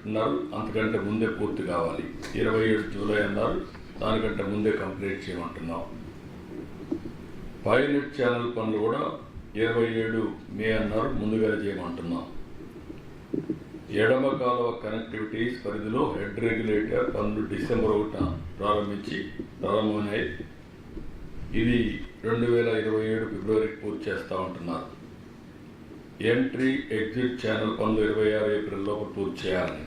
పెట్టున్నారు అంతకంటే ముందే పూర్తి కావాలి. ఇరవై ఏడు జూలై అన్నారు. దానికంటే ముందే కంప్లీట్ చేయమంటున్నాం. పైలట్ ఛానల్ పనులు కూడా ఇరవై ఏడు మే అన్నారు. ముందుగా చేయమంటున్నాం. ఎడమ కాలువ కనెక్టివిటీస్ పరిధిలో హెడ్ రెగ్యులేటర్ పనులు డిసెంబర్ ఒకటిన ప్రారంభించి ప్రారంభమైనాయి ఇది రెండు వేల ఇరవై ఏడు ఫిబ్రవరికి పూర్తి చేస్తూ ఉంటున్నారు. ఎంట్రీ ఎగ్జిట్ ఛానల్ పనులు ఇరవై ఆరు ఏప్రిల్లో పూర్తి చేయాలని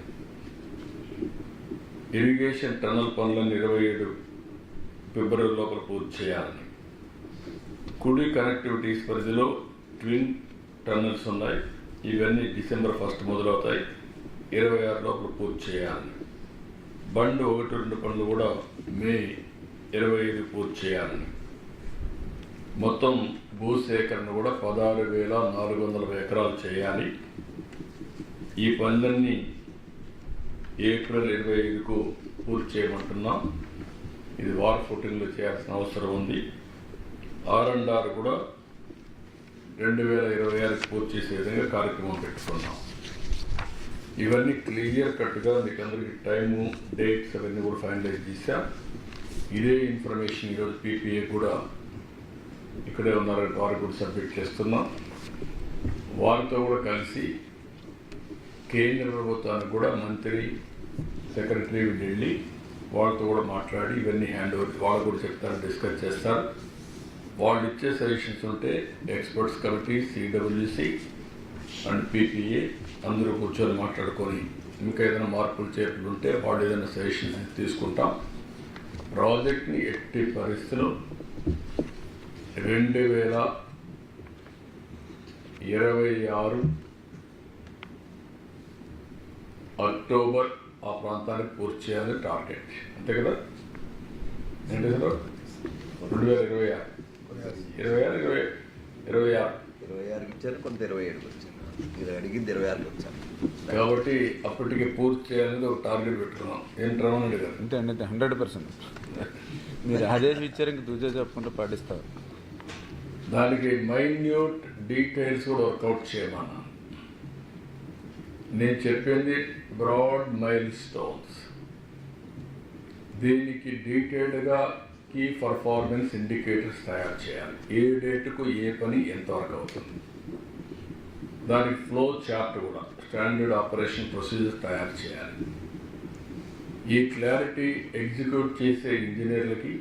ఇరిగేషన్ టనల్ పనులను ఇరవై ఏడు ఫిబ్రవరి లోపల పూర్తి చేయాలని. కుడి కనెక్టివిటీస్ పరిధిలో ట్విన్ టన్నల్స్ ఉన్నాయి. ఇవన్నీ డిసెంబర్ ఫస్ట్ మొదలవుతాయి. ఇరవై ఆరు లోపల పూర్తి చేయాలని. బండ్ ఒకటి రెండు పనులు కూడా మే ఇరవై ఐదు పూర్తి చేయాలని. మొత్తం భూసేకరణ కూడా పదహారు వేల నాలుగు వందల ఎకరాలు చేయాలి. ఈ పనులన్నీ ఏప్రిల్ ఇరవై ఐదుకు పూర్తి చేయమంటున్నాం. ఇది వార్ ఫుటింగ్లో చేయాల్సిన అవసరం ఉంది. ఆర్ అండ్ ఆర్ కూడా రెండు వేల ఇరవై ఆరుకి పూర్తి చేసే విధంగా కార్యక్రమం పెట్టుకున్నాం. ఇవన్నీ క్లియర్ కట్గా మీకు అందరికీ టైము డేట్స్ అవన్నీ కూడా ఫైనలైజ్ చేశాం. ఇదే ఇన్ఫర్మేషన్ ఈరోజు పీపీఏ కూడా ఇక్కడే ఉన్నారని వారికి కూడా సబ్మిట్ చేస్తున్నాం. వారితో కూడా కలిసి కేంద్ర ప్రభుత్వానికి కూడా మంత్రి సెక్రటరీ వెళ్ళి వాళ్ళతో కూడా మాట్లాడి ఇవన్నీ హ్యాండ్ ఓవర్ వాళ్ళు కూడా చెప్తారు డిస్కస్ చేస్తారు. వాళ్ళు ఇచ్చే సజెషన్స్ ఉంటే experts committee CWC and PPA అందరూ కూర్చొని మాట్లాడుకొని ఇంకా ఏదైనా మార్పులు చేర్పులు ఉంటే వాళ్ళు ఏదైనా సజెషన్స్ తీసుకుంటాం. ప్రాజెక్ట్ని ఎట్టి పరిస్థితులు రెండు వేల ఇరవై ఆరు అక్టోబర్ ఆ ప్రాంతానికి పూర్తి చేయాలని టార్గెట్ అంతే కదా? ఏంటి సార్ రెండు వేల ఇరవై ఆరు. ఇరవై ఆరు ఇరవై ఇరవై ఆరు. ఇరవై ఆరుకి ఇచ్చారు కొంత ఇరవై ఏడుకి వచ్చాను మీరు అడిగింది ఇరవై ఆరుకి వచ్చాను కాబట్టి అప్పటికి పూర్తి చేయాలని ఒక టార్గెట్ పెట్టుకున్నాం. ఏంటి రమణ గారు? అంటే అంటే హండ్రెడ్ పర్సెంట్. మీరు ఆదేశ్ ఇచ్చారు ఇంక దూజే చెప్పుకుంటూ పాటిస్తారు. దానికి మైన్యూట్ డీటెయిల్స్ కూడా వర్కౌట్ చేయమన్నా నేను చెప్పింది బ్రాడ్ మైల్ స్టోన్స్ దీనికి డీటెయిల్డ్గా కీ పర్ఫార్మెన్స్ ఇండికేటర్స్ తయారు చేయాలి. ఏ డేట్కు ఏ పని ఎంతవరకు అవుతుంది? దానికి ఫ్లో చార్ట్ కూడా స్టాండర్డ్ ఆపరేషన్ ప్రొసీజర్ తయారు చేయాలి. ఈ క్లారిటీ ఎగ్జిక్యూట్ చేసే ఇంజనీర్లకి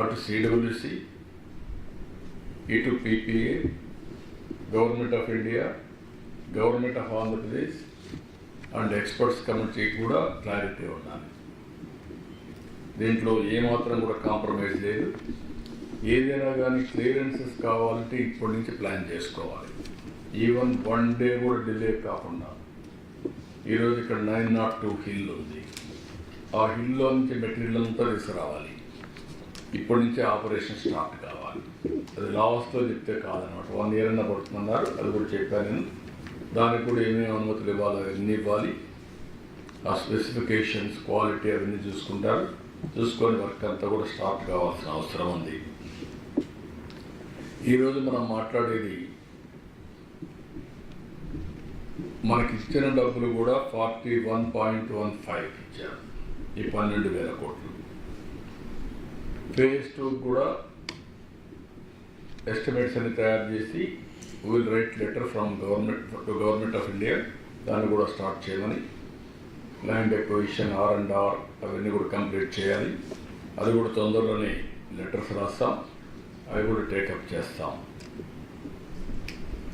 అటు సిడబ్ల్యూసి ఇటు PPA government of India government of Andhra Pradesh and experts committee కూడా క్లారిటీ ఉండాలి. దీంట్లో ఏమాత్రం కూడా కాంప్రమైజ్ లేదు. ఏదైనా కానీ క్లియరెన్సెస్ కావాలంటే ఇప్పటి నుంచి ప్లాన్ చేసుకోవాలి. ఈవెన్ వన్ డే కూడా డిలే కాకుండా. ఈరోజు ఇక్కడ నైన్ నాట్ టూ హిల్ ఉంది. ఆ హిల్లో నుంచి మెటీరియల్ అంతా తీసుకురావాలి. ఇప్పటి నుంచే ఆపరేషన్ స్టార్ట్ కావాలి. అది లాస్ట్లో చెప్తే కాదనమాట. వన్ ఇయర్ అన్న పడుతుందన్నారు. అది కూడా చెప్పాను నేను. దానికి కూడా ఏమేమి అనుమతులు ఇవ్వాలి అవన్నీ ఇవ్వాలి. ఆ స్పెసిఫికేషన్స్ క్వాలిటీ అవన్నీ చూసుకుంటారు. చూసుకొని వర్క్ అంతా కూడా స్టార్ట్ కావాల్సిన అవసరం ఉంది. ఈరోజు మనం మాట్లాడేది మనకి ఇచ్చిన డబ్బులు కూడా forty one point one five ఇచ్చారు. ఈ పన్నెండు వేల కోట్లు. ఫేజ్ టూ కూడా ఎస్టిమేట్స్ అన్ని తయారు చేసి will write letter from government to government of India దాన్ని కూడా స్టార్ట్ చేయమని land acquisition R and R అవన్నీ కూడా కంప్లీట్ చేయాలి. అది కూడా తొందరలోనే లెటర్స్ రాస్తాం. అవి కూడా టేకప్ చేస్తాం.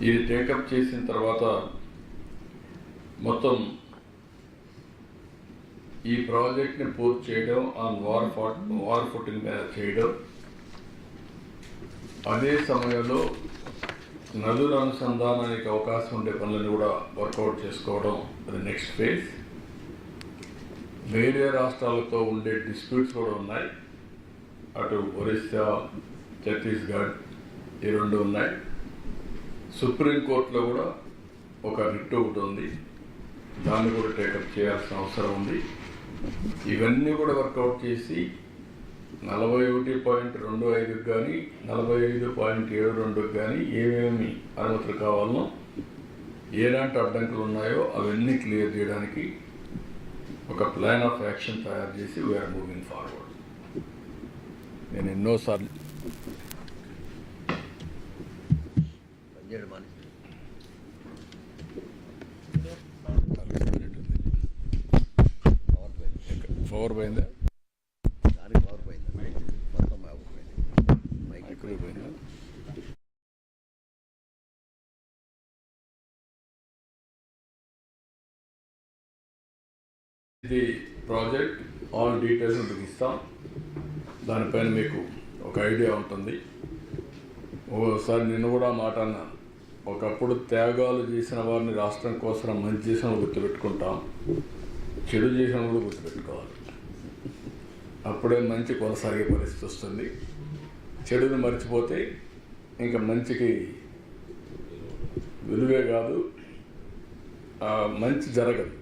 ఇది టేకప్ చేసిన తర్వాత మొత్తం ఈ ప్రాజెక్ట్ని పూర్తి చేయడం on war fat war footing మీద చేయడం అదే సమయంలో నదుల అనుసంధానానికి అవకాశం ఉండే పనులను కూడా వర్కౌట్ చేసుకోవడం అది నెక్స్ట్ ఫేజ్ వేరే రాష్ట్రాలతో ఉండే డిస్ప్యూట్స్ కూడా ఉన్నాయి. అటు ఒరిస్సా ఛత్తీస్గఢ్ ఈ రెండు ఉన్నాయి. సుప్రీంకోర్టులో కూడా ఒక రిట్ ఒకటి ఉంది. దాన్ని కూడా టేకప్ చేయాల్సిన అవసరం ఉంది. ఇవన్నీ కూడా వర్కౌట్ చేసి నలభై ఒకటి పాయింట్ రెండు ఐదుకి కానీ నలభై ఐదు పాయింట్ ఏడు రెండుకి కానీ ఏమేమి అనుమతులు కావాలనో ఎలాంటి అడ్డంకులు ఉన్నాయో అవన్నీ క్లియర్ చేయడానికి ఒక ప్లాన్ ఆఫ్ యాక్షన్ తయారు చేసి వీఆర్ మూవింగ్ ఫార్వర్డ్ నేను ఎన్నోసార్లు పవర్ పోయింది పవర్ పోయిందా దానికి పవర్ పోయింది మొత్తం పవర్ పోయింది మైక్ ఇది ప్రాజెక్ట్. ఆల్ డీటెయిల్స్ మీకు ఇస్తాం. దానిపైన మీకు ఒక ఐడియా ఉంటుంది. ఒకసారి నిన్ను కూడా మాట అన్నాను ఒకప్పుడు త్యాగాలు చేసిన వారిని రాష్ట్రం కోసం మంచి చేసిన గుర్తుపెట్టుకుంటాం. చెడు చేసిన కూడా గుర్తుపెట్టుకోవాలి. అప్పుడే మంచి కొనసాగే పరిస్థితి వస్తుంది. చెడును మర్చిపోతే ఇంకా మంచికి విలువే కాదు. మంచి జరగదు.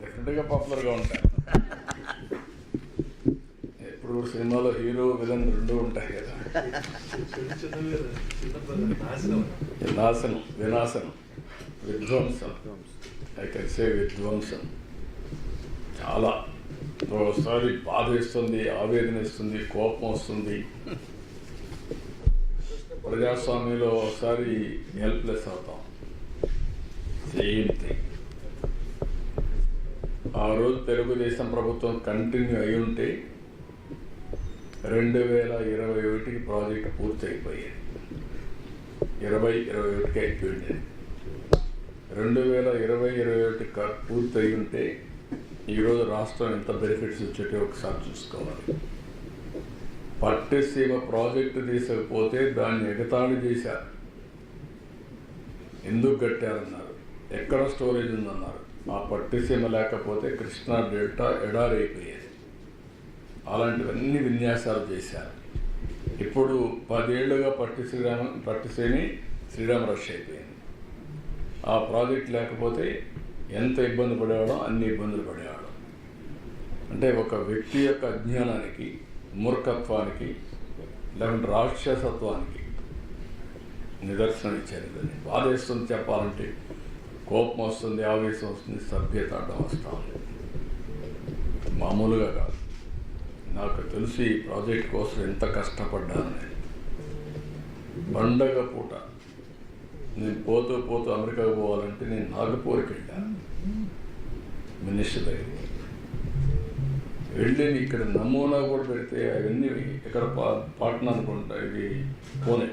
డెఫినెట్గా పాపులర్గా ఉంటాయి. ఇప్పుడు సినిమాలో హీరో విలన్ రెండు ఉంటాయి కదా. నాశనం వినాశనం విధ్వంసం. ఐ కెన్ సే విధ్వంసం. చాలా ఒకసారి బాధ ఇస్తుంది ఆవేదన ఇస్తుంది కోపం వస్తుంది ప్రజాస్వామ్యంలో ఒకసారి హెల్ప్లెస్ అవుతాం. సేమ్ థింగ్ ఆ రోజు తెలుగుదేశం ప్రభుత్వం కంటిన్యూ అయి ఉంటే రెండు వేల ఇరవై ఒకటికి ప్రాజెక్ట్ పూర్తి అయిపోయేది ఇరవై ఇరవై ఒకటికి అయిపోయింది. రెండు వేల ఇరవై ఇరవై ఒకటి పూర్తి అయి ఉంటే ఈరోజు రాష్ట్రం ఎంత బెనిఫిట్స్ వచ్చేటో ఒకసారి చూసుకోవాలి. పట్టిసీమ ప్రాజెక్టు తీసుకపోతే దాన్ని ఎగతాళి చేశారు. ఎందుకు కట్టారన్నారు? ఎక్కడ స్టోరేజ్ ఉందన్నారు? ఆ పట్టిసీమ లేకపోతే కృష్ణా డెల్టా ఎడారైపోయేది. అలాంటివన్నీ విన్యాసాలు చేశారు. ఇప్పుడు పదేళ్ళుగా పట్టి శ్రీరామ పట్టిసేని శ్రీరామ రష్ అయిపోయింది. ఆ ప్రాజెక్ట్ లేకపోతే ఎంత ఇబ్బంది పడేవాడో అన్ని ఇబ్బందులు పడేవాడు అంటే ఒక వ్యక్తి యొక్క అజ్ఞానానికి మూర్ఖత్వానికి లేకుంటే రాక్షసత్వానికి నిదర్శనం ఇచ్చారు. బాధేస్తుంది చెప్పాలంటే కోపం వస్తుంది ఆవేశం వస్తుంది సభ్యత అడ్డం వస్తాను మామూలుగా కాదు. నాకు తెలిసి ఈ ప్రాజెక్ట్ కోసం ఎంత కష్టపడ్డాను నేను. పండగ పూట నేను పోతూ పోతూ అమెరికాకు పోవాలంటే నేను నాగపూర్కి వెళ్ళాను. మినిస్టర్ దగ్గర వెళ్ళి ఇక్కడ నమూనా కూడా పెడితే అవన్నీ ఇక్కడ పా- పాట్నా అనుకుంటా ఇది పూణే.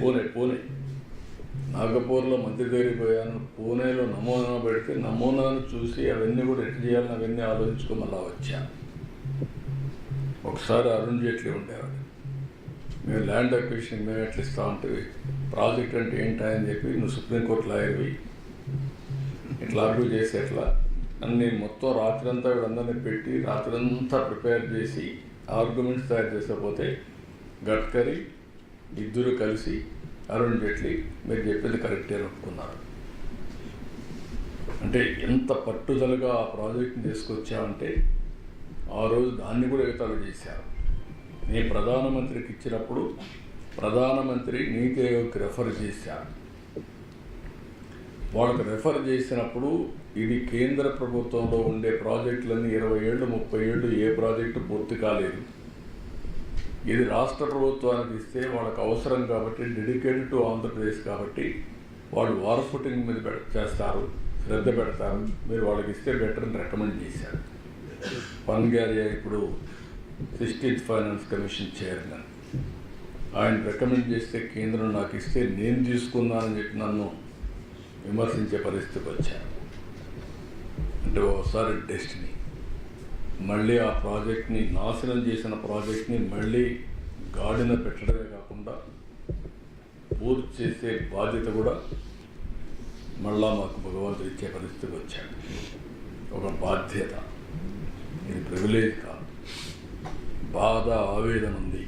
పూణే పూణే. నాగపూర్లో మంత్రి దగ్గరికి పోయాను పూణేలో నమూనా పెడితే నమూనాను చూసి అవన్నీ కూడా ఎట్లా చేయాలని అవన్నీ ఆలోచించుకో మళ్ళా వచ్చాను. ఒకసారి అరుణ్ జైట్లీ ఉండేవాడు. మేము ల్యాండ్ అక్విజిషన్ మేము ఎట్లా ఇస్తా ఉంటుంది ప్రాజెక్ట్ అంటే ఏంటా అని చెప్పి నువ్వు సుప్రీంకోర్టు లాయర్వి ఇట్లా అర్గ్యూ చేసి ఎట్లా అన్ని మొత్తం రాత్రంతా వీళ్ళందరినీ పెట్టి రాత్రంతా ప్రిపేర్ చేసి ఆర్గ్యుమెంట్స్ తయారు చేసకపోతే గడ్కరీ ఇద్దరు కలిసి అరుణ్ జైట్లీ మీరు చెప్పింది కరెక్టే అనుకున్నారు అంటే ఎంత పట్టుదలగా ఆ ప్రాజెక్ట్ని తీసుకొచ్చామంటే ఆ రోజు దాన్ని కూడా ఎగతాళి చేశారు. నేను ప్రధానమంత్రికి ఇచ్చినప్పుడు ప్రధానమంత్రి నీతి ఆయోగ్కి రెఫర్ చేశారు. వాళ్ళకి రెఫర్ చేసినప్పుడు ఇది కేంద్ర ప్రభుత్వంలో ఉండే ప్రాజెక్టులన్నీ ఇరవై ఏళ్ళు ముప్పై ఏళ్ళు ఏ ప్రాజెక్టు పూర్తి కాలేదు. ఇది రాష్ట్ర ప్రభుత్వానికి ఇస్తే వాళ్ళకి అవసరం కాబట్టి డెడికేటెడ్ టు ఆంధ్రప్రదేశ్ కాబట్టి వాళ్ళు వార్ ఫుటింగ్ మీద చేస్తారు శ్రద్ధ పెడతారు. మీరు వాళ్ళకి ఇస్తే బెటర్ అని రికమెండ్ చేశారు. పన్గారియా ఇప్పుడు సిక్స్టీన్త్ ఫైనాన్స్ కమిషన్ చైర్మన్ ఆయన రికమెండ్ చేస్తే కేంద్రం నాకు ఇస్తే నేను తీసుకున్నానని చెప్పి నన్ను విమర్శించే పరిస్థితికి వచ్చాను. అంటే ఒకసారి డెస్టినీ. మళ్ళీ ఆ ప్రాజెక్ట్ని నాశనం చేసిన ప్రాజెక్ట్ని మళ్ళీ గాడిన పెట్టడమే కాకుండా పూర్తి చేసే బాధ్యత కూడా మళ్ళా మాకు భగవంతుడు ఇచ్చే పరిస్థితికి వచ్చాడు. ఒక బాధ్యత. ఇది ప్రివిలేజ్ కాదు. బాధ ఆవేదన ఉంది.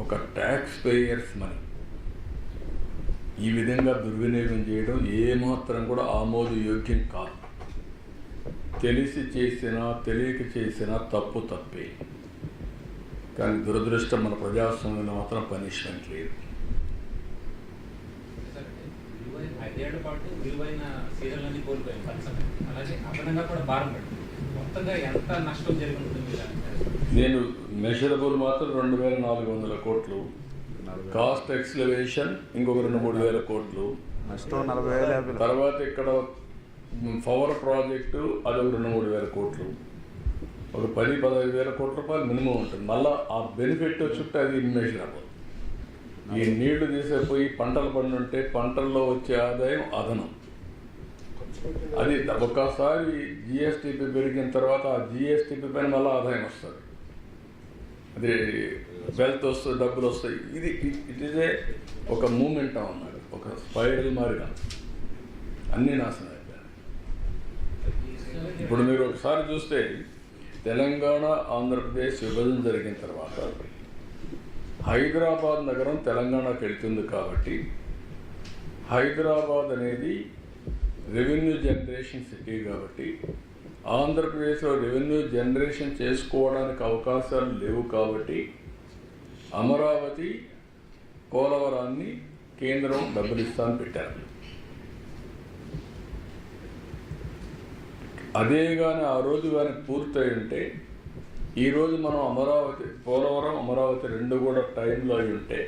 ఒక ట్యాక్స్ పేయర్స్ మనీ ఈ విధంగా దుర్వినియోగం చేయడం ఏమాత్రం కూడా ఆమోదయోగ్యం కాదు. తెలిసి చేసినా తెలియక చేసినా తప్పు తప్పే. కానీ దురదృష్టం మన ప్రజాస్వామ్యంలో మాత్రం పనిష్మెంట్ లేదు. విలువైన ఐదేళ్ళ పాటు విలువైన సీరియల్ని కోల్పోయాం పరిశ్రమ అలాగే అదనంగా కూడా భారం పడింది. మొత్తంగా ఎంత నష్టం? నేను మెషరబుల్ మాత్రం రెండు వేల నాలుగు వందల కోట్లు కాస్ట్ ఎక్స్లవేషన్ ఇంకొక రెండు మూడు వేల కోట్లు. తర్వాత ఇక్కడ పవర్ ప్రాజెక్టు అది ఒక రెండు మూడు వేల కోట్లు. ఒక పది పదహైదు వేల కోట్ల రూపాయలు మినిమం ఉంటుంది. మళ్ళీ ఆ బెనిఫిట్ చుట్టూ అది ఇన్మెషరబుల్ ఈ నీళ్ళు తీసేపోయి పంటలు పండుంటే పంటల్లో వచ్చే ఆదాయం అదనం. అది ఒక్కసారి జిఎస్టిపి పెరిగిన తర్వాత ఆ జిఎస్టిపి పైన మళ్ళీ ఆదాయం వస్తుంది. అది వెల్త్ వస్తుంది డబ్బులు వస్తాయి ఇది ఇట్ ఇస్ ఏ ఒక మూమెంట్ అన్నమాట ఒక స్పైరల్ మారిగా అన్నీ నాశనం అయిపోయాయి. ఇప్పుడు మీరు ఒకసారి చూస్తే తెలంగాణ ఆంధ్రప్రదేశ్ విభజన జరిగిన తర్వాత హైదరాబాద్ నగరం తెలంగాణకు వెళ్తుంది కాబట్టి హైదరాబాద్ అనేది రెవెన్యూ జనరేషన్ సిటీ కాబట్టి ఆంధ్రప్రదేశ్లో రెవెన్యూ జనరేషన్ చేసుకోవడానికి అవకాశాలు లేవు కాబట్టి అమరావతి పోలవరాన్ని కేంద్రం డబ్బులు ఇస్తాను పెట్టారు. అదే కానీ ఆ రోజు కానీ పూర్తయి ఉంటే ఈరోజు మనం అమరావతి పోలవరం అమరావతి రెండు కూడా టైంలో అయి ఉంటే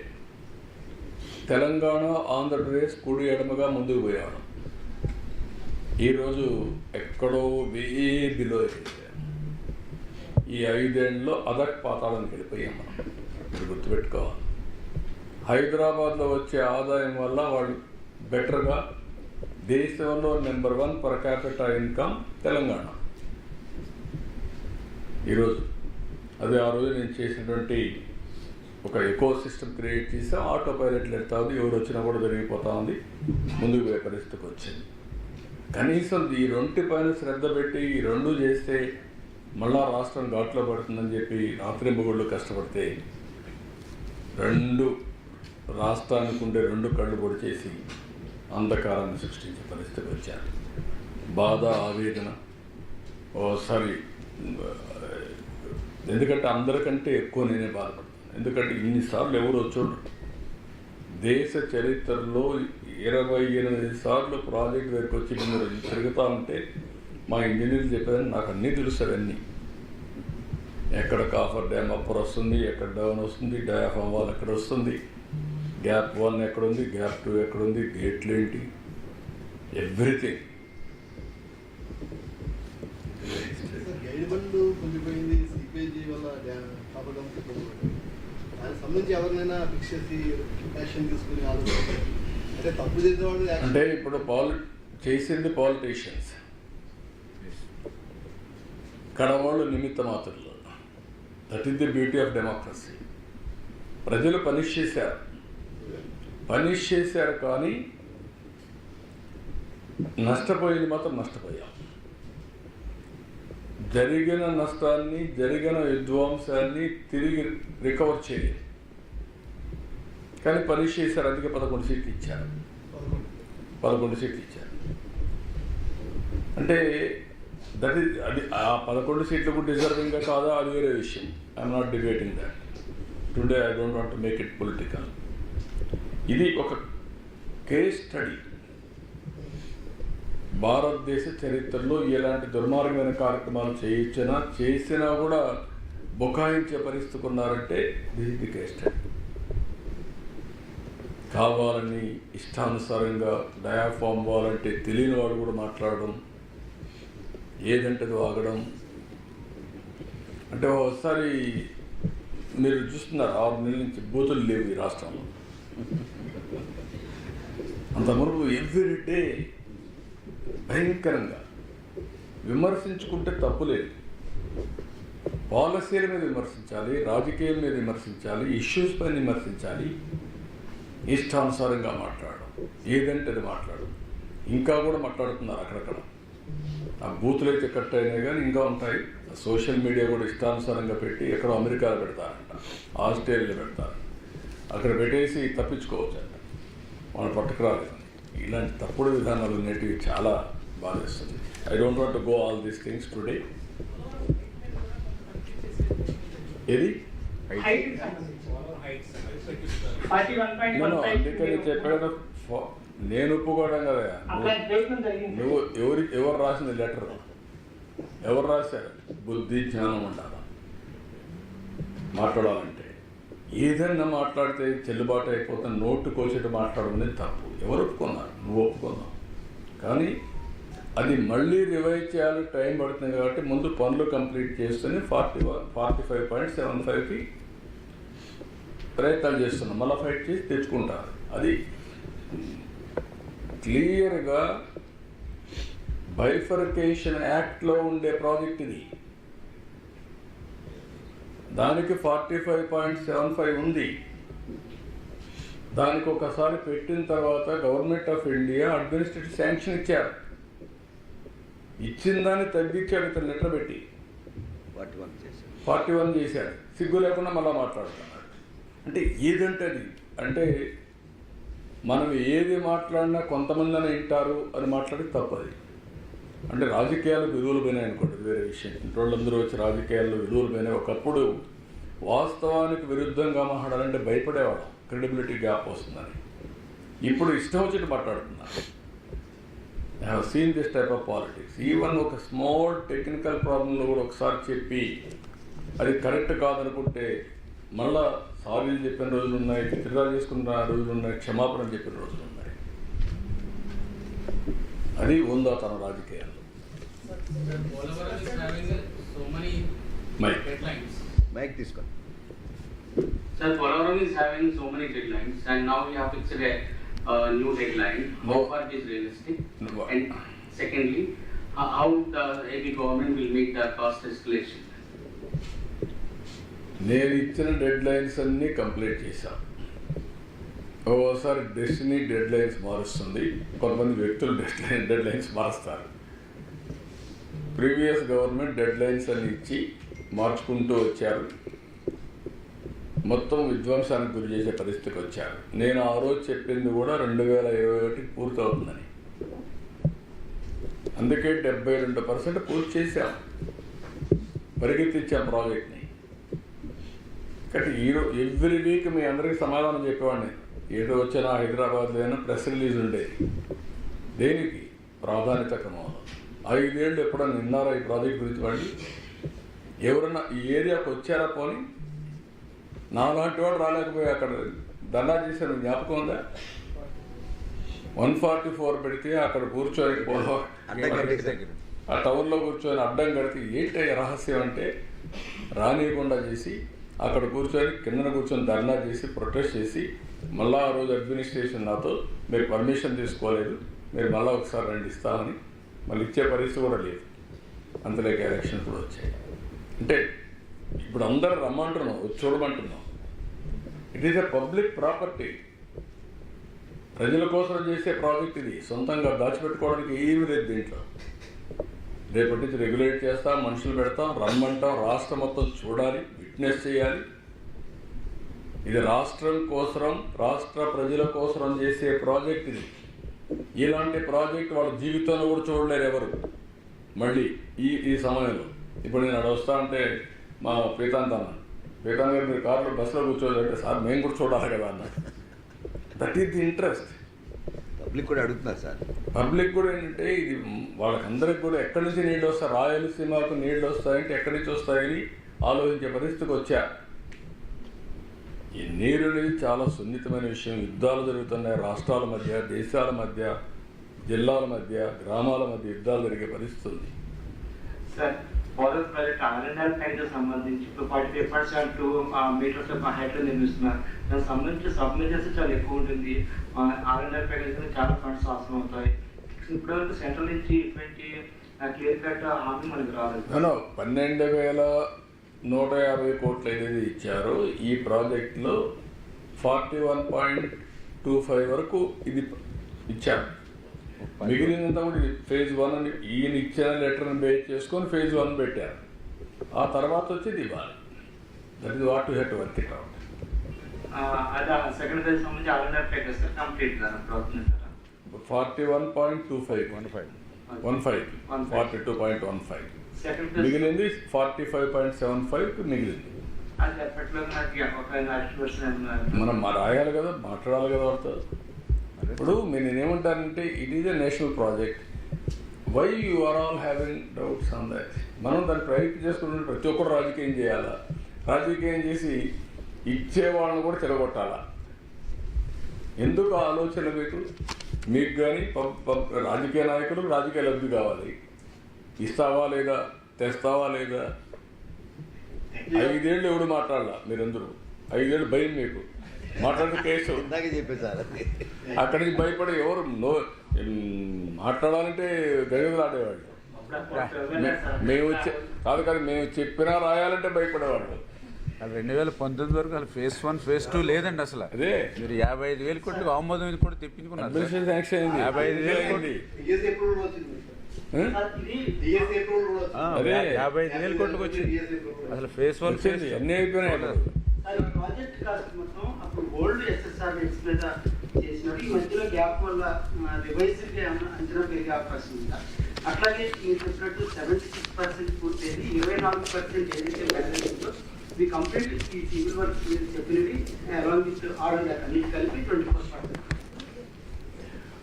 తెలంగాణ ఆంధ్రప్రదేశ్ కుడి ఎడమగా ముందుకు పోయాను ఈరోజు ఎక్కడో వేబిలో ఈ ఐదేళ్ళలో అదక్ పాతాళం వెళ్ళిపోయాం మనం. మీరు గుర్తుపెట్టుకోవాలి హైదరాబాద్లో వచ్చే ఆదాయం వల్ల వాళ్ళు బెటర్గా దేశంలో number one per capital income Telangana. ఈరోజు అది ఆ రోజు నేను చేసినటువంటి ఒక ఎకో సిస్టమ్ క్రియేట్ చేసి ఆటో పైలట్లు ఎడతా ఉంది. ఎవరు వచ్చినా కూడా జరిగిపోతా ఉంది. ముందుకు పోయే పరిస్థితికి వచ్చింది. కనీసం ఈ రెండు పైన శ్రద్ధ పెట్టి ఈ రెండు చేస్తే మళ్ళా రాష్ట్రం ఘాట్లో పడుతుందని చెప్పి రాత్రింబగుళ్ళు కష్టపడితే రెండు రాష్ట్రానికి ఉండే రెండు కళ్ళు పొడి చేసి అంధకారాన్ని సృష్టించే పరిస్థితికి వచ్చారు. బాధ ఆవేదన ఓసారి ఎందుకంటే అందరికంటే ఎక్కువ నేనే బాధపడతాను ఎందుకంటే ఇన్నిసార్లు ఎవరు చూడరు. దేశ చరిత్రలో ఇరవై ఎనిమిది సార్లు ప్రాజెక్ట్ దగ్గరికి వచ్చి మీరు తిరుగుతూ ఉంటే మా ఇంజనీర్లు చెప్పారని నాకు అన్నీ తెలుసు అవన్నీ. ఎక్కడ కాఫర్ డ్యామ్ అప్పర్ వస్తుంది ఎక్కడ డౌన్ వస్తుంది డయాఫామ్ వాల్ ఎక్కడ వస్తుంది గ్యాప్ వన్ ఎక్కడ ఉంది గ్యాప్ టూ ఎక్కడ ఉంది గేట్లు ఏంటి ఎవ్రీథింగ్. అంటే ఇప్పుడు పాలి చేసింది పాలిటీషియన్స్. కడవాళ్ళు నిమిత్త మాత్రులు. That is the beauty of democracy ప్రజలు పనిష్ చేశారు. పనిష్ చేశారు కానీ నష్టపోయింది మాత్రం నష్టపోయాం. జరిగిన నష్టాన్ని జరిగిన విధ్వంసాన్ని తిరిగి రికవర్ చేయలేదు. కానీ పనిష్ చేశారు అందుకే పదకొండు సీట్లు ఇచ్చారు. పదకొండు సీట్లు ఇచ్చారు. అంటే దట్ ఈస్ అది ఆ పదకొండు సీట్లకు డిజర్వింగ్గా కాదా? అది వేరే విషయం. I'm not debating that today I don't want make it political ఇది ఒక కేస్ స్టడీ భారతదేశ చరిత్రలో ఎలాంటి దుర్మార్గమైన కార్యక్రమాలు చేయించినా చేసినా కూడా బుకాయించే పరిస్థితి ఉన్నారంటే దిస్ ది కేస్ స్టడీ కావాలని ఇష్టానుసారంగా డయాఫామ్ వాలంటే తెలియని వాడు కూడా మాట్లాడడం ఏదంటే అది వాగడం? అంటే ఒకసారి మీరు చూస్తున్నారు ఆరు నెలల నుంచి బూతులు లేవు ఈ రాష్ట్రంలో. అంత మురుగు ఎవ్రీ డే భయంకరంగా విమర్శించుకుంటే తప్పులేదు పాలసీల మీద విమర్శించాలి రాజకీయం మీద విమర్శించాలి ఇష్యూస్ పైన విమర్శించాలి ఇష్టానుసారంగా మాట్లాడడం ఏదంటే అది మాట్లాడడం. ఇంకా కూడా మాట్లాడుతున్నారు అక్కడక్కడ. ఆ బూతులు అయితే కట్ అయినాయి కానీ ఇంకా ఉంటాయి. సోషల్ మీడియా కూడా ఇష్టానుసారంగా పెట్టి ఎక్కడో అమెరికాలో పెడతారంట. ఆస్ట్రేలియాలో పెడతారు అక్కడ పెట్టేసి తప్పించుకోవచ్చు అంట వాళ్ళు పట్టుకురాలేదు. ఇలాంటి తప్పుడు విధానాలు అనేటివి చాలా బాధేస్తుంది. I don't want go all these things today ఏది? అందుకని చెప్పాడు నేను ఒప్పుకోవడం కదా నువ్వు ఎవరి ఎవరు రాసింది లెటర్? ఎవరు రాశారు? బుద్ధి జ్ఞానం ఉండాలి మాట్లాడాలంటే. ఏదైనా మాట్లాడితే చెల్లుబాటు అయిపోతే నోటు కోసేట మాట్లాడమని తప్పు. ఎవరు ఒప్పుకున్నారు? నువ్వు ఒప్పుకున్నావు. కానీ అది మళ్ళీ రివైజ్ చేయాలి టైం పడుతుంది కాబట్టి ముందు పనులు కంప్లీట్ చేస్తేనే forty one forty five point seven ఫైవ్కి ప్రయత్నాలు చేస్తున్నాం. మళ్ళీ ఫైట్ చేసి తెచ్చుకుంటారు. అది క్లియర్గా బైఫర్కేషన్ యాక్ట్లో ఉండే ప్రాజెక్ట్ ఇది. దానికి forty five point seven five ఉంది. దానికి ఒకసారి పెట్టిన తర్వాత government of India administrative sanction ఇచ్చారు. ఇచ్చిన దాన్ని తగ్గించాడు ఇతను లెటర్ పెట్టి. ఫార్టీ వన్ చేశాడు సిగ్గు లేకుండా మళ్ళీ మాట్లాడుతున్నాడు అంటే ఏదంటే అది? అంటే మనం ఏది మాట్లాడినా కొంతమంది వింటారు అని మాట్లాడి తప్పది. అంటే రాజకీయాలకు విలువలు పోయినాయి అనుకోండి వేరే విషయం. ఇంట్లోళ్ళందరూ వచ్చి రాజకీయాల్లో విలువలు పోయినాయి. ఒకప్పుడు వాస్తవానికి విరుద్ధంగా మాట్లాడాలంటే భయపడేవాడు క్రెడిబిలిటీ గ్యాప్ వస్తుందని. ఇప్పుడు ఇష్టం వచ్చినట్టు మాట్లాడుతున్నారు. I have seen this type of politics even ఒక స్మాల్ టెక్నికల్ ప్రాబ్లంలో కూడా ఒకసారి చెప్పి అది కరెక్ట్ కాదనుకుంటే మళ్ళా సారీలు చెప్పిన రోజులు ఉన్నాయి విత్డ్రా చేసుకున్న రోజులు ఉన్నాయి క్షమాపణ చెప్పిన రోజులు ఉన్నాయి అది ఉందా తన రాజకీయాల్లో deadlines. మైక్ తీసుకోండి Sir, Polavaram is having so many deadlines and now we have fixed a uh, new deadline. How No. far it is realistic? No. And secondly, ho- how the AP government will meet the cost escalation? నేను ఇచ్చిన dead lines అన్నీ complete చేశాను ఒక్కోసారి destiny dead lines మారుస్తుంది. కొంతమంది వ్యక్తులు dead line dead lines మారుస్తారు. Previous government dead lines అని ఇచ్చి మార్చుకుంటూ వచ్చారు. మొత్తం విధ్వంసానికి గురి చేసే పరిస్థితికి వచ్చారు. నేను ఆ రోజు చెప్పింది కూడా రెండు వేల ఇరవై ఒకటికి పూర్తవుతుందని అందుకే డెబ్బై రెండు పర్సెంట్ పూర్తి చేశాం. పరిగెత్తించాం ప్రాజెక్ట్ని కాబట్టి ఈరోజు ఎవ్రీ వీక్ మీ అందరికీ సమాధానం చెప్పేవాడిని. ఏదో వచ్చినా హైదరాబాద్లో అయినా ప్రెస్ రిలీజ్ ఉండేది దేనికి? ప్రాధాన్యత క్రమంలో. ఐదేళ్ళు ఎప్పుడన్నా విన్నారా ఈ ప్రాజెక్ట్ గురించి వాళ్ళు ఎవరన్నా ఈ ఏరియాకి వచ్చారా పోని? నాలాంటి వాడు రాలేకపోయి అక్కడ? ధర్నా చేశాను జ్ఞాపకం ఉందా? వన్ ఫార్టీ ఫోర్ పెడితే అక్కడ కూర్చొని. ఆ టౌన్లో కూర్చొని అడ్డం కడితే ఏంటి రహస్యం అంటే రానియకుండా చేసి అక్కడ కూర్చొని కిందన కూర్చొని ధర్నా చేసి ప్రొటెస్ట్ చేసి మళ్ళా ఆ రోజు అడ్మినిస్ట్రేషన్ నాతో మీరు పర్మిషన్ తీసుకోలేదు మీరు మళ్ళీ ఒకసారి రండి ఇస్తామని. మళ్ళీ ఇచ్చే పరిస్థితి కూడా లేదు. అంతలేక ఎలక్షన్ కూడా వచ్చాయి. అంటే ఇప్పుడు అందరూ రమ్మంటున్నాం చూడమంటున్నాం. It is a public property ప్రజల కోసం చేసే ప్రాజెక్ట్ ఇది. సొంతంగా దాచిపెట్టుకోవడానికి ఏమీ లేదు దీంట్లో. రేపటి నుంచి రెగ్యులేట్ చేస్తాం మనుషులు పెడతాం రమ్మంటాం రాష్ట్రం మొత్తం చూడాలి విట్నెస్ చేయాలి. ఇది రాష్ట్రం కోసరం రాష్ట్ర ప్రజల కోసరం చేసే ప్రాజెక్ట్ ఇది. ఇలాంటి ప్రాజెక్ట్ వాళ్ళ జీవితంలో కూడా చూడలేరు ఎవరు. మళ్ళీ ఈ ఈ సమయంలో. ఇప్పుడు నేను అక్కడ వస్తా అంటే మా పీతాంత అన్న పీతాంత్ గారు మీరు కారులో బస్సులో కూర్చోదంటే సార్ మేము కూడా చూడాలి కదా అన్న. That is the interest public కూడా అడుగుతున్నారు సార్. పబ్లిక్ కూడా ఏంటంటే ఇది వాళ్ళకందరికి కూడా ఎక్కడి నుంచి నీళ్ళు వస్తాయి రాయలసీమకు నీళ్ళు వస్తాయంటే ఎక్కడి నుంచి వస్తాయని ఆలోచించే పరిస్థితికి వచ్చా. ఈ నీరు అనేది చాలా సున్నితమైన విషయం. యుద్ధాలు జరుగుతున్నాయి రాష్ట్రాల మధ్య దేశాల మధ్య జిల్లాల మధ్య గ్రామాల మధ్య యుద్ధాలు జరిగే పరిస్థితి ఉంది. Sir polar project R and R tank సంబంధించి ఇప్పుడు forty five percent two meters హైట్లో నిర్మిస్తున్నారు దానికి సంబంధించి సబ్మిషన్స్ చాలా ఎక్కువ ఉంటుంది. ఆర్ఎన్ఆర్ ప్యాకేజ్ చాలా ఫండ్స్ అవసరం అవుతాయి. ఇప్పటివరకు సెంట్రల్ నుంచి ఇటువంటి క్లియర్ కట్ హామీ మనకి రాలేదు. పన్నెండు వేల నూట యాభై కోట్లు ఏదైతే ఇచ్చారో. ఈ ప్రాజెక్టులో forty one point two five వరకు ఇది ఇచ్చారు. మిగిలినంతా కూడా ఫేజ్ వన్ అని ఈయన ఇచ్చిన లెటర్ని బేస్ చేసుకొని ఫేజ్ వన్ పెట్టారు. ఆ తర్వాత వచ్చేది ఇవ్వాలి that is what you had work it out forty one point two five one five one five. Forty two point one five మిగిలింది forty five point seven five మిగిలింది. మనం మా రాయాలి కదా మాట్లాడాలి కదా వాళ్ళతో ఇప్పుడు మీరు నేనేమంటానంటే it is a national project why you are all having doubts on that మనం దాన్ని ప్రయత్నం చేసుకుంటే ప్రతి ఒక్కరు రాజకీయం చేయాలా? రాజకీయం చేసి ఇచ్చే వాళ్ళని కూడా చెడగొట్టాలా? ఎందుకు ఆలోచన మీకు మీకు కానీ రాజకీయ నాయకులకు రాజకీయ లబ్ధి కావాలి. ఇస్తావా లేదా? తెస్తావా లేదా? ఐదేళ్ళు ఎవడు మాట్లాడాల? మీరందరూ. ఐదేళ్ళు భయం మీకు. మాట్లాడితే కేసు. ఇందాకే చెప్పేశారు అక్కడి నుంచి భయపడి ఎవరు? నో మాట్లాడాలంటే గజగలు ఆడేవాళ్ళు. మేము వచ్చే కాదు కాదు మేము చెప్పినా రాయాలంటే భయపడేవాళ్ళు. అది రెండు వేల పంతొమ్మిది వరకు అసలు ఫేస్ వన్ ఫేస్ టూ లేదండి అసలు. అదే. మీరు యాభై ఐదు వేలు కోట్లు ఆమోదం ఇది కూడా తెప్పించుకున్నారు యాభై ఐదు వేలు. యాభై ఐదు వేలు కోట్లకు వచ్చింది. అసలు ఫేస్ వన్ ఫేస్ అన్నీ అయిపోయినాయి. ఓల్డ్ ఎస్ఎస్ఆర్ రేట్స్ మీద చేసినారు ఈ మధ్యలో గ్యాప్ వల్ల రివైజ్ అంచనా పెరిగే అవకాశం ఉందా. అట్లాగే మీరు చెప్పినట్టు సెవెంటీ సిక్స్ పర్సెంట్ పూర్తయింది. ఇరవై నాలుగు పర్సెంట్ ఏదైతే బ్యాలెన్స్ ఉందో మీ కంప్లీట్ ఈ సివిల్ వర్క్ మీరు చెప్పినవి అలాంగ్ విత్ ఆర్డర్ అన్నిటి కలిపి ట్వంటీ ఫోర్ పర్సెంట్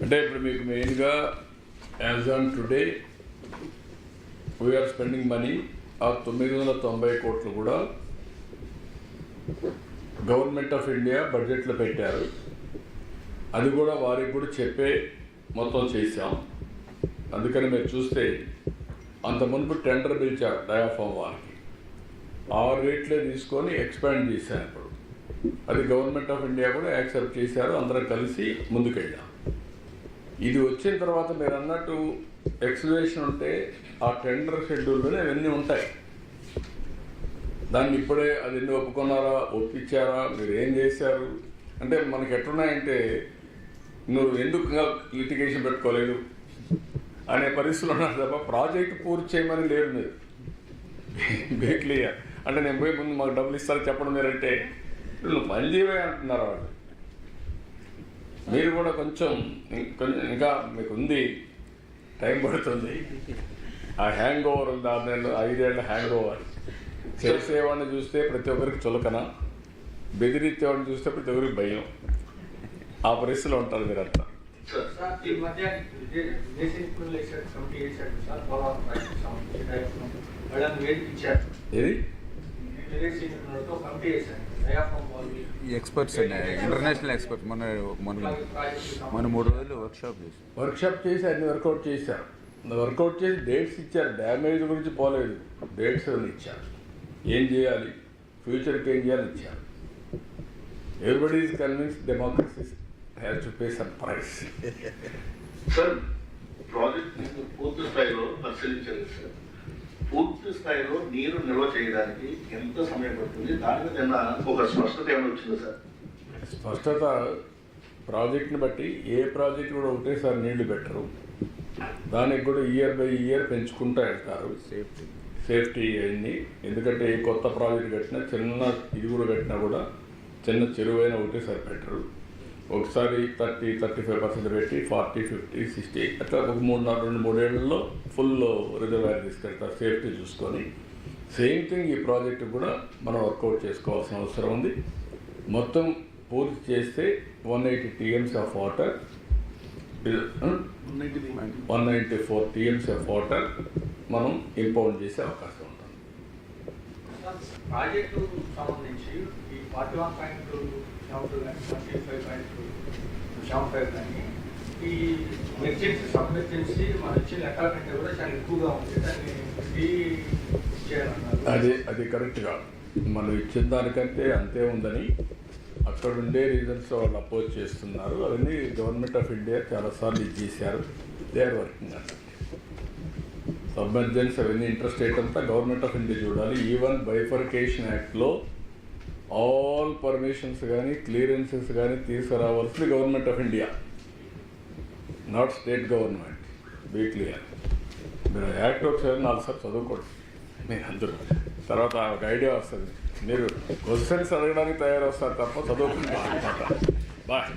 అంటే ఇప్పుడు మీకు మెయిన్గా as on today we are spending money ఆ తొమ్మిది వందల తొంభై కోట్లు కూడా గవర్నమెంట్ ఆఫ్ ఇండియా బడ్జెట్లో పెట్టారు. అది కూడా వారికి కూడా చెప్పే మొత్తం చేశాం. అందుకని మీరు చూస్తే అంత మునుపు టెండర్ పిలిచారు డయాఫామ్ వారికి. ఆ రేట్లే తీసుకొని ఎక్స్పాండ్ చేశారు ఇప్పుడు. అది గవర్నమెంట్ ఆఫ్ ఇండియా కూడా యాక్సెప్ట్ చేశారు. అందరం కలిసి ముందుకెళ్ళాం. ఇది వచ్చిన తర్వాత మీరు అన్నట్టు ఎక్స్వేషన్ ఉంటే ఆ టెండర్ షెడ్యూల్లోనే అవన్నీ ఉంటాయి. దాన్ని ఇప్పుడే అది ఎన్ని ఒప్పుకున్నారా? ఒప్పించారా? మీరు ఏం చేశారు? అంటే మనకి ఎట్లున్నాయంటే నువ్వు ఎందుకు లిటిగేషన్ పెట్టుకోలేదు? అనే పరిస్థితులు ఉన్నారు తప్ప ప్రాజెక్ట్ పూర్తి చేయమని లేరు మీరు. బే అంటే నేను పోయే ముందు మాకు డబ్బులు ఇస్తారని చెప్పడం మీరంటే నువ్వు పని చేయవే అంటున్నారు వాళ్ళు. మీరు కూడా కొంచెం కొంచెం ఇంకా మీకు ఉంది టైం పడుతుంది. ఆ హ్యాంగ్ ఓవర్ ఉంది? ఆరు నెలలు ఐదేళ్ళ హ్యాంగ్ ఓవర్ చేసేవాడిని చూస్తే ప్రతి ఒక్కరికి చులకన బెదిరించేవాడిని చూస్తే ప్రతి ఒక్కరికి భయం. ఆ పరిస్థితిలో ఉంటారు వాళ్ళు. ఈ ఎక్స్పర్ట్స్ అండి ఇంటర్నేషనల్ ఎక్స్పర్ట్స్ మన మన మన మూడు రోజులు వర్క్షాప్ చేసి వర్క్షాప్ చేసి అన్ని వర్కౌట్ చేశారు. వర్కౌట్ చేసి డేట్స్ ఇచ్చారు. డ్యామేజ్ గురించి పోలేదు. డేట్స్ ఇచ్చారు? ఏం చేయాలి? ఫ్యూచర్కి ఏం చేయాలి? ఇచ్చారు everybody is convince democracy has to pay some price sir project పూర్తి స్థాయిలో పరిశీలించండి సార్ పూర్తి స్థాయిలో నీరు నిల్వ చేయడానికి ఎంత సమయం పడుతుంది? దాని మీద ఒక స్పష్టత ఏమైనా వచ్చింది సార్ స్పష్టత ప్రాజెక్ట్ని బట్టి ఏ ప్రాజెక్ట్ కూడా ఒకటేసారి నీళ్ళు పెట్టరు. దానికి కూడా ఇయర్ బై ఇయర్ పెంచుకుంటూ వెళ్తారు. సేఫ్టీ సేఫ్టీ అయింది. ఎందుకంటే ఏ కొత్త ప్రాజెక్ట్ కట్టినా చిన్న ఇది కూడా కట్టినా కూడా చిన్న చెరువైన ఒకటేసారి పెట్టరు ఒకసారి థర్టీ థర్టీ ఫైవ్ పర్సెంట్ పెట్టి ఫార్టీ ఫిఫ్టీ సిక్స్టీ అట్లా ఒక మూడు నాలుగు రెండు మూడేళ్ళలో ఫుల్ రిజర్వాయర్ తీసుకెళ్తారు సేఫ్టీ చూసుకొని. సేమ్ థింగ్ ఈ ప్రాజెక్ట్ కూడా మనం వర్కౌట్ చేసుకోవాల్సిన అవసరం ఉంది. మొత్తం పూర్తి చేస్తే one eighty TMC of water. One ninety four TMC of water. మనం ఇంపౌండ్ చేసే అవకాశం ఉంటుంది. ప్రాజెక్టు సంబంధించి ఈ forty one point seven two కానీ forty five point seven five కానీ ఈ ఎమర్జెన్సీ సబ్ ఎమర్జెన్సీ మన ఇచ్చిన లెక్కల కంటే కూడా చాలా ఎక్కువగా ఉంది. దాన్ని ఫ్రీ అది అది కరెక్ట్గా మనం ఇచ్చిన దానికంటే అంతే ఉందని అక్కడ ఉండే రీజన్స్ వాళ్ళు అపోజ్ చేస్తున్నారు. అవన్నీ గవర్నమెంట్ ఆఫ్ ఇండియా చాలాసార్లు ఇది చేశారు. దే ఆర్ వర్కింగ్ అన్నట్టు సబ్మెర్జెన్స్ అవన్నీ ఇంట్రెస్ట్ రేట్ అంతా గవర్నమెంట్ ఆఫ్ ఇండియా చూడాలి. ఈవెన్ బైఫర్కేషన్ యాక్ట్లో ఆల్ పర్మిషన్స్ కానీ క్లియరెన్సెస్ కానీ తీసుకురావాల్సింది government of India not state government be clear మీరు యాక్ట్ ఒకసారి నాలుగు సార్లు చదువుకోండి. మీరు అందరూ. తర్వాత ఒక ఐడియా వస్తుంది. మీరు క్వశ్చన్స్ అడగడానికి తయారవుస్తారు తప్ప చదువుకుంటారు బాయ్